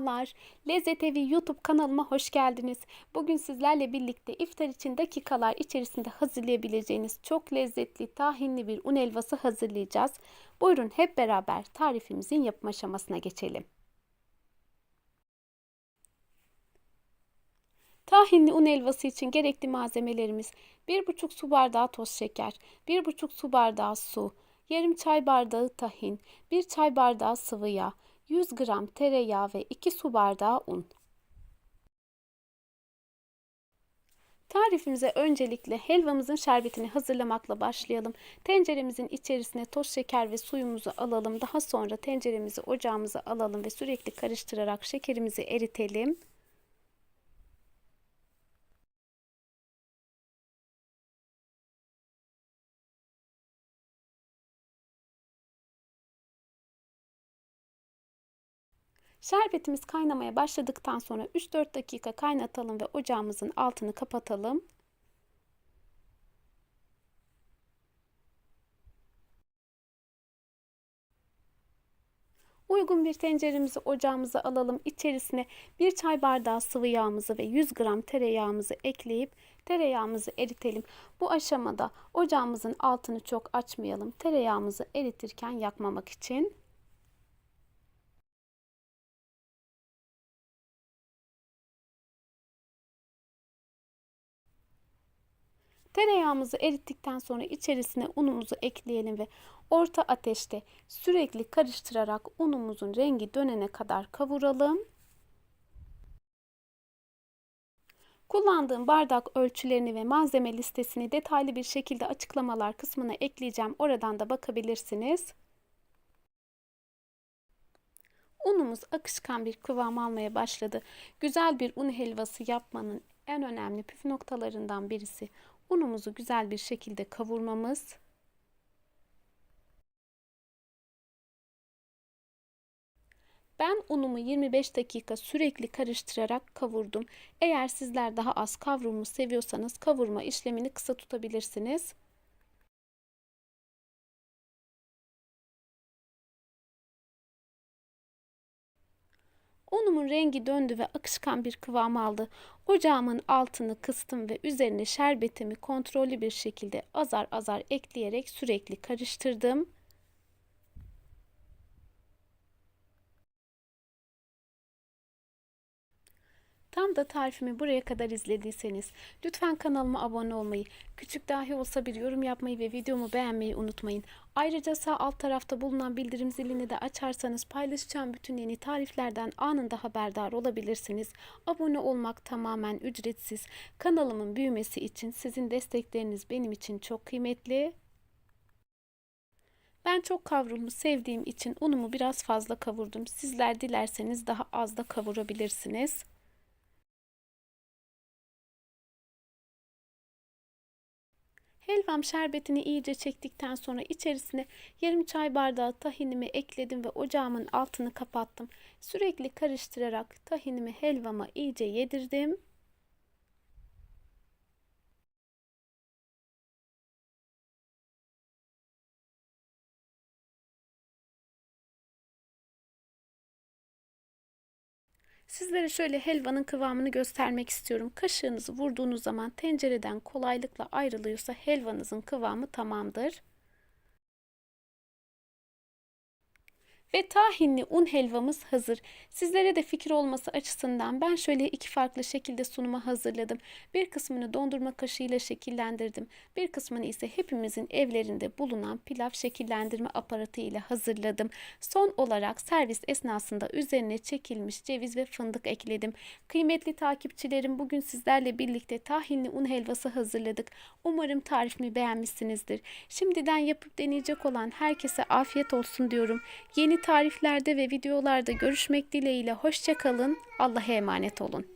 Merhabalar. Lezzet Evi YouTube kanalıma hoş geldiniz. Bugün sizlerle birlikte iftar için dakikalar içerisinde hazırlayabileceğiniz çok lezzetli tahinli bir un helvası hazırlayacağız. Buyurun hep beraber tarifimizin yapım aşamasına geçelim. Tahinli un helvası için gerekli malzemelerimiz 1,5 su bardağı toz şeker, 1,5 su bardağı su, yarım çay bardağı tahin, 1 çay bardağı sıvı yağ, 100 gram tereyağı ve 2 su bardağı un. Tarifimize öncelikle helvamızın şerbetini hazırlamakla başlayalım. Tenceremizin içerisine toz şeker ve suyumuzu alalım. Daha sonra tenceremizi ocağımıza alalım ve sürekli karıştırarak şekerimizi eritelim. Şerbetimiz kaynamaya başladıktan sonra 3-4 dakika kaynatalım ve ocağımızın altını kapatalım. Uygun bir tenceremizi ocağımıza alalım. İçerisine 1 çay bardağı sıvı yağımızı ve 100 gram tereyağımızı ekleyip tereyağımızı eritelim. Bu aşamada ocağımızın altını çok açmayalım. Tereyağımızı eritirken yakmamak için. Tereyağımızı erittikten sonra içerisine unumuzu ekleyelim ve orta ateşte sürekli karıştırarak unumuzun rengi dönene kadar kavuralım. Kullandığım bardak ölçülerini ve malzeme listesini detaylı bir şekilde açıklamalar kısmına ekleyeceğim. Oradan da bakabilirsiniz. Unumuz akışkan bir kıvam almaya başladı. Güzel bir un helvası yapmanın en önemli püf noktalarından birisi unumuzu güzel bir şekilde kavurmamız. Ben unumu 25 dakika sürekli karıştırarak kavurdum. Eğer sizler daha az kavrulmuş seviyorsanız kavurma işlemini kısa tutabilirsiniz. Unumun rengi döndü ve akışkan bir kıvam aldı. Ocağımın altını kıstım ve üzerine şerbetimi kontrollü bir şekilde azar azar ekleyerek sürekli karıştırdım. Tam da tarifimi buraya kadar izlediyseniz lütfen kanalıma abone olmayı, küçük dahi olsa bir yorum yapmayı ve videomu beğenmeyi unutmayın. Ayrıca sağ alt tarafta bulunan bildirim zilini de açarsanız paylaşacağım bütün yeni tariflerden anında haberdar olabilirsiniz. Abone olmak tamamen ücretsiz. Kanalımın büyümesi için sizin destekleriniz benim için çok kıymetli. Ben çok kavrulmuş sevdiğim için unumu biraz fazla kavurdum. Sizler dilerseniz daha az da kavurabilirsiniz. Helvam şerbetini iyice çektikten sonra içerisine yarım çay bardağı tahinimi ekledim ve ocağımın altını kapattım. Sürekli karıştırarak tahinimi helvama iyice yedirdim. Sizlere şöyle helvanın kıvamını göstermek istiyorum. Kaşığınızı vurduğunuz zaman tencereden kolaylıkla ayrılıyorsa helvanızın kıvamı tamamdır. Ve tahinli un helvamız hazır. Sizlere de fikir olması açısından ben şöyle iki farklı şekilde sunuma hazırladım. Bir kısmını dondurma kaşığıyla şekillendirdim. Bir kısmını ise hepimizin evlerinde bulunan pilav şekillendirme aparatı ile hazırladım. Son olarak servis esnasında üzerine çekilmiş ceviz ve fındık ekledim. Kıymetli takipçilerim bugün sizlerle birlikte tahinli un helvası hazırladık. Umarım tarifimi beğenmişsinizdir. Şimdiden yapıp deneyecek olan herkese afiyet olsun diyorum. Yeni tariflerde ve videolarda görüşmek dileğiyle hoşçakalın. Allah'a emanet olun.